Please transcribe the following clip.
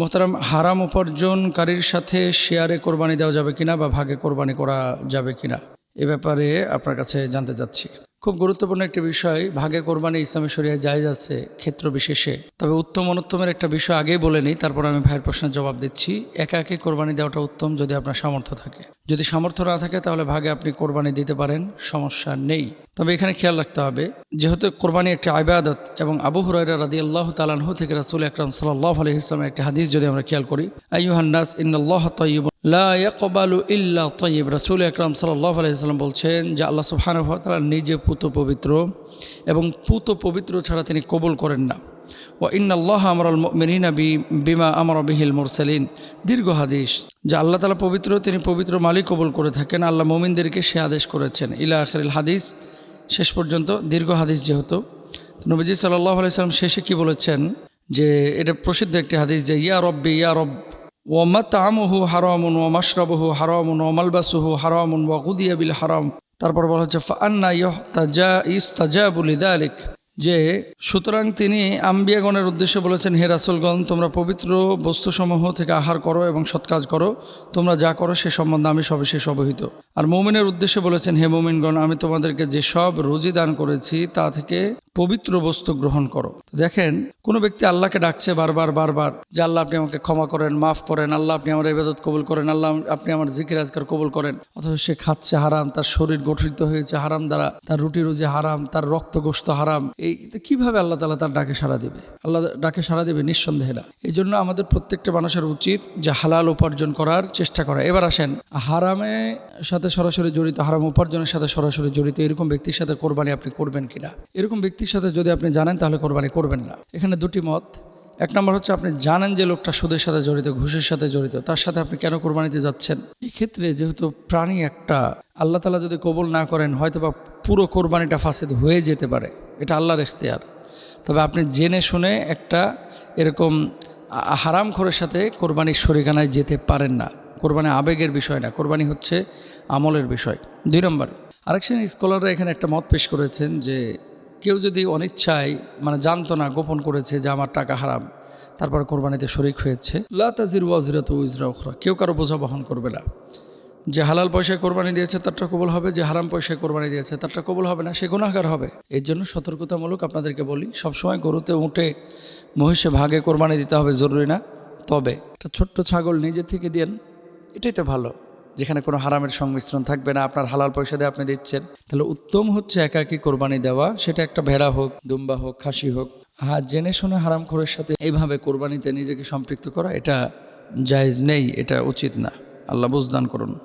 মোহতারাম, হারাম উপার্জনকারীর সাথে শেয়ারে কোরবানি দেওয়া যাবে কিনা বা ভাগে কোরবানি করা যাবে কিনা, এ ব্যাপারে আপনার কাছে জানতে চাচ্ছি। খুব গুরুত্বপূর্ণ একটি বিষয়, ভাগে কোরবানি ইসলামী শরিয়া জায়জ আছে ক্ষেত্র বিশেষে। তবে উত্তম অনুত্তমের একটা বিষয় আগেই বলে নিই, তারপর আমি ভাইয়ের প্রশ্নের জবাব দিচ্ছি। একা একে কোরবানি দেওয়াটা উত্তম যদি আপনার সামর্থ্য থাকে। যদি সামর্থ্য না থাকে তাহলে ভাগে আপনি কোরবানি দিতে পারেন, সমস্যা নেই। তবে এখানে খেয়াল রাখতে হবে, যেহেতু কোরবানি একটি আইবাদত এবং আবু হুরাইরা রাদি আল্লাহ তালানহু থেকে রাসুল আকরাম সাল্লাহ আলহি ইসলামের একটি হাদিস যদি আমরা খেয়াল করি আইহান্নাস ইন্নআল্লাহ তৈব লা ইয়াকবালু ইল্লা তৈব রাসুল আকরাম সাল্লাহ আলহিহাল্লাম বলছেন যে আল্লাহ ওয়া নিজে পুত পবিত্র এবং পুত পবিত্র ছাড়া তিনি কবুল করেন না। ও ইন্নআল্লাহ আমরাল মিনিনা বি, বিমা আমর বিহিল মুরসালিন। দীর্ঘ হাদিস, যা আল্লাহ তালা পবিত্র, তিনি পবিত্র মালিক কবুল করে থাকেন। আল্লাহ মোমিনদেরকে সে আদেশ করেছেন। ইলা আখরিল হাদিস শেষ পর্যন্ত দীর্ঘ হাদিস যেহেতু নবীজি সাল্লাহ আলাইসাল্লাম শেষে কি বলেছেন? যে এটা প্রসিদ্ধ একটি হাদিস যে, ইয়া রব্বি, ইয়া রব ওমাত আমহু হারামুন ও মাশরাবহু হারামুন ও মালবাসুহু হারামুন, ওয়া গুদিয়া বিল হারাম। তারপর বলা হচ্ছে ফান্না ইহ তাজা ইস তাজাবুল আলিক যে, সুতরাং তিনি আম্বিয়াগণের উদ্দেশ্যে বলেছেন, হে রাসুলগণ, তোমরা পবিত্র বস্তুসমূহ থেকে আহার করো এবং সৎকাজ করো। তোমরা যা করো সে সম্বন্ধে আমি সবিশেষ অবহিত। আর মৌমিনের উদ্দেশ্যে বলেছেন, হে মৌমিনগণ, আমি তোমাদেরকে যে সব রুজি দান করেছি, তা থেকে পবিত্র বস্তু গ্রহণ করো। দেখেন, কোনো ব্যক্তি আল্লাহকে ডাকছে বারবার বারবার, যে আল্লাহ আপনি আমাকে ক্ষমা করেন, মাফ করেন, আল্লাহ আপনি আমার ইবাদত কবুল করেন, আল্লাহ আপনি আমার জিকির আজকার কবুল করেন, অথচ সে খাচ্ছে হারাম, তার শরীর গঠিত হয়েছে হারাম দ্বারা, তার রুটি রুজি হারাম, তার রক্ত গোস্ত হারাম, এই কীভাবে আল্লাহ তালা তার ডাকে সাড়া দেবে? আল্লাহ ডাকে সাড়া দেবে নিঃসন্দেহে না। এই জন্য আমাদের প্রত্যেকটা মানুষের উচিত যে হালাল উপার্জন করার চেষ্টা করা। এবার আসেন, হারামে সাথে সরাসরি জড়িত, হারাম উপার্জনের সাথে সরাসরি জড়িত, এরকম ব্যক্তির সাথে কোরবানি আপনি করবেন কিনা? এরকম ব্যক্তির সাথে যদি আপনি জানেন, তাহলে কোরবানি করবেন না। এখানে দুটি মত। এক নম্বর হচ্ছে, আপনি জানেন যে লোকটা সুদের সাথে জড়িত, ঘুষের সাথে জড়িত, তার সাথে আপনি কেন কোরবানিতে যাচ্ছেন? এক্ষেত্রে যেহেতু প্রাণী একটা, আল্লাহ তালা যদি কবল না করেন হয়তো বা পুরো কোরবানিটা ফাঁসেদ হয়ে যেতে পারে। এটা আল্লাহর এখতিয়ার তবে আপনি জেনে শুনে একটা এরকম হারাম খোরের সাথে কোরবানির শরিকানায় যেতে পারেন না। কোরবানি আবেগের বিষয় না, কোরবানি হচ্ছে আমলের বিষয়। দুই নম্বর আরেক শ্রেণির স্কলাররা এখানে একটা মত পেশ করেছেন যে কেউ যদি অনিচ্ছায় মানে জানতো না, গোপন করেছে যে আমার টাকা হারাম, তারপর কোরবানিতে শরিক হয়েছে লাতাজির ওয়াজিরাত উজরা উখরা, কেউ কারও বোঝা বহন করবে না। যে হালাল পয়সায় কোরবানি দিয়েছে, তারটা কবল হবে, যে হারাম পয়সায় কোরবানি দিয়েছে, তারটা কবুল হবে না, সে গুণাগার হবে। এর জন্য সতর্কতামূলক আপনাদেরকে বলি, সবসময় গরুতে উঠে মহিষে ভাগে কোরবানি দিতে হবে, জরুরি না। তবে একটা ছোট্ট ছাগল নিজে থেকে দেন এটাই তো ভালো। যেখানে কোনো হারামের সংমিশ্রণ থাকবে না, আপনার হালাল পয়সা দিয়ে আপনি দিচ্ছেন। তাহলে উত্তম হচ্ছে একাকি কোরবানি দেওয়া। সেটা একটা ভেড়া হোক, দুম্বা হোক, খাসি হোক। হ্যাঁ জেনে শুনে হারাম খোরের সাথে এইভাবে কোরবানিতে নিজেকে সম্পৃক্ত করা, এটা জায়েজ নেই, এটা উচিত না। আল্লাহ বুঝদান করুন।